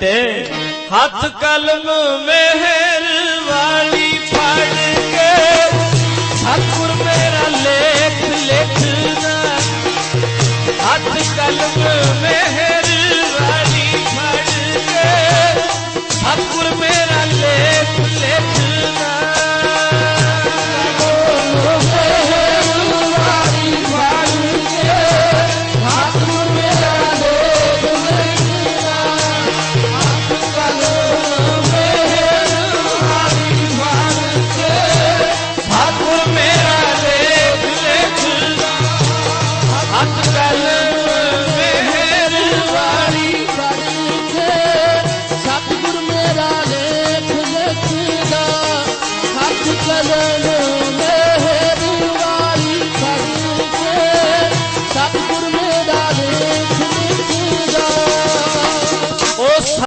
ते हाथ कलम मेहर वाली पढ़ के। ठाकुर मेरा लेख लिखना हाथ कलम मेहर वाली पढ़ के। ठाकुर मेरा